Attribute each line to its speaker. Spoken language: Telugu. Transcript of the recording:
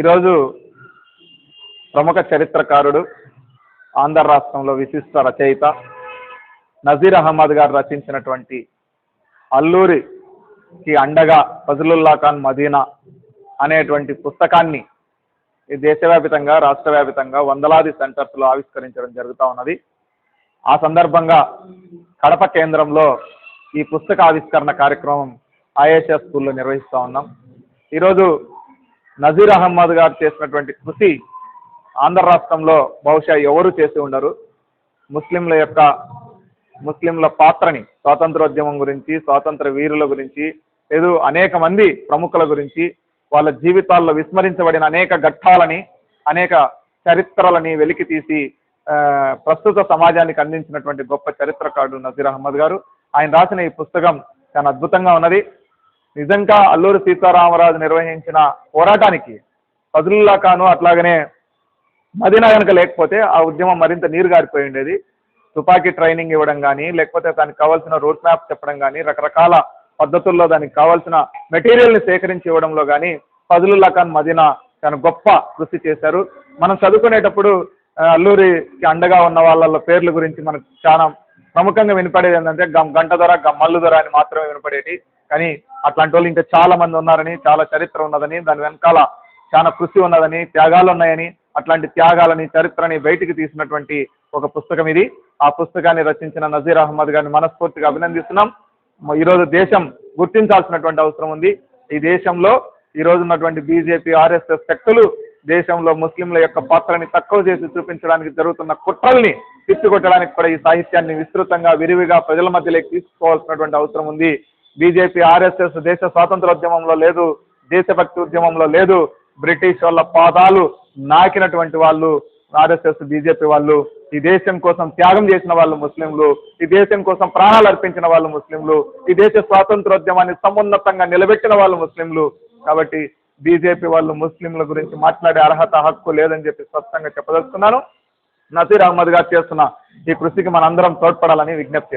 Speaker 1: ఈరోజు ప్రముఖ చరిత్రకారుడు ఆంధ్ర రాష్ట్రంలో విశిష్ట రచయిత నజీర్ అహ్మద్ గారు రచించినటువంటి అల్లూరికి అండగా ఫజలుల్లా ఖాన్ మదీనా అనేటువంటి పుస్తకాన్ని ఈ దేశవ్యాపితంగా రాష్ట్ర వ్యాపితంగా వందలాది సెంటర్స్లో ఆవిష్కరించడం జరుగుతూ ఉన్నది. ఆ సందర్భంగా కడప కేంద్రంలో ఈ పుస్తక ఆవిష్కరణ కార్యక్రమం ఐఏఎస్ఎస్ స్కూల్లో నిర్వహిస్తూ ఉన్నాం. ఈరోజు నజీర్ అహ్మద్ గారు చేసినటువంటి కృషి ఆంధ్ర రాష్ట్రంలో బహుశా ఎవరు చేసి ఉండరు. ముస్లింల యొక్క ముస్లింల పాత్రని స్వాతంత్రోద్యమం గురించి స్వాతంత్ర వీరుల గురించి లేదు అనేక మంది ప్రముఖుల గురించి వాళ్ళ జీవితాల్లో విస్మరించబడిన అనేక ఘట్టాలని అనేక చరిత్రలని వెలికి తీసి ప్రస్తుత సమాజానికి అందించినటువంటి గొప్ప చరిత్రకారుడు నజీర్ అహ్మద్ గారు. ఆయన రాసిన ఈ పుస్తకం చాలా అద్భుతంగా ఉన్నది. నిజంగా అల్లూరి సీతారామరాజు నిర్వహించిన పోరాటానికి ఫజలుల్లా ఖాను అట్లాగనే మదీనా కనుక లేకపోతే ఆ ఉద్యమం మరింత నీరు గారిపోయి ఉండేది తుపాకీ ట్రైనింగ్ ఇవ్వడం కానీ లేకపోతే దానికి కావాల్సిన రోడ్ మ్యాప్ చెప్పడం కానీ రకరకాల పద్ధతుల్లో దానికి కావాల్సిన మెటీరియల్ని సేకరించి ఇవ్వడంలో కానీ ఫజలుల్లా ఖాన్ మదీనా తను గొప్ప కృషి చేశారు. మనం చదువుకునేటప్పుడు అల్లూరికి అండగా ఉన్న వాళ్ళ పేర్ల గురించి మనకు చాలా ప్రముఖంగా వినపడేది ఏంటంటే గమ్ గంట ధర మల్లు ధర అని మాత్రమే వినపడేది కానీ అట్లాంటి వాళ్ళు ఇంకా చాలా మంది ఉన్నారని చాలా చరిత్ర ఉన్నదని దాని వెనకాల చాలా కృషి ఉన్నదని త్యాగాలు ఉన్నాయని అట్లాంటి త్యాగాలని చరిత్రని బయటికి తీసినటువంటి ఒక పుస్తకం ఇది. ఆ పుస్తకాన్ని రచించిన నజీర్ అహ్మద్ గారిని మనస్ఫూర్తిగా అభినందిస్తున్నాం. ఈరోజు దేశం గుర్తించాల్సినటువంటి అవసరం ఉంది. ఈ దేశంలో ఈ రోజు ఉన్నటువంటి బీజేపీ ఆర్ఎస్ఎస్ శక్తులు దేశంలో ముస్లింల యొక్క పాత్రని తక్కువ చేసి చూపించడానికి జరుగుతున్న కుట్రల్ని తిప్పికొట్టడానికి కూడా ఈ సాహిత్యాన్ని విస్తృతంగా విరివిగా ప్రజల మధ్యలోకి తీసుకోవాల్సినటువంటి అవసరం ఉంది. బీజేపీ ఆర్ఎస్ఎస్ దేశ స్వాతంత్రోద్యమంలో లేదు దేశభక్తి ఉద్యమంలో లేదు. బ్రిటిష్ వాళ్ళ పాదాలు నాకినటువంటి వాళ్ళు ఆర్ఎస్ఎస్ బీజేపీ వాళ్ళు. ఈ దేశం కోసం త్యాగం చేసిన వాళ్ళు ముస్లింలు. ఈ దేశం కోసం ప్రాణాలు అర్పించిన వాళ్ళు ముస్లింలు. ఈ దేశ స్వాతంత్రోద్యమాన్ని సమున్నతంగా నిలబెట్టిన వాళ్ళు ముస్లింలు. కాబట్టి బీజేపీ వాళ్ళు ముస్లింల గురించి మాట్లాడే అర్హత హక్కు లేదని చెప్పి స్పష్టంగా చెప్పదలుచుకున్నాను. నసీర్ అహ్మద్ గారు చేస్తున్న ఈ కృషికి మనందరం తోడ్పడాలని విజ్ఞప్తి చేస్తున్నాను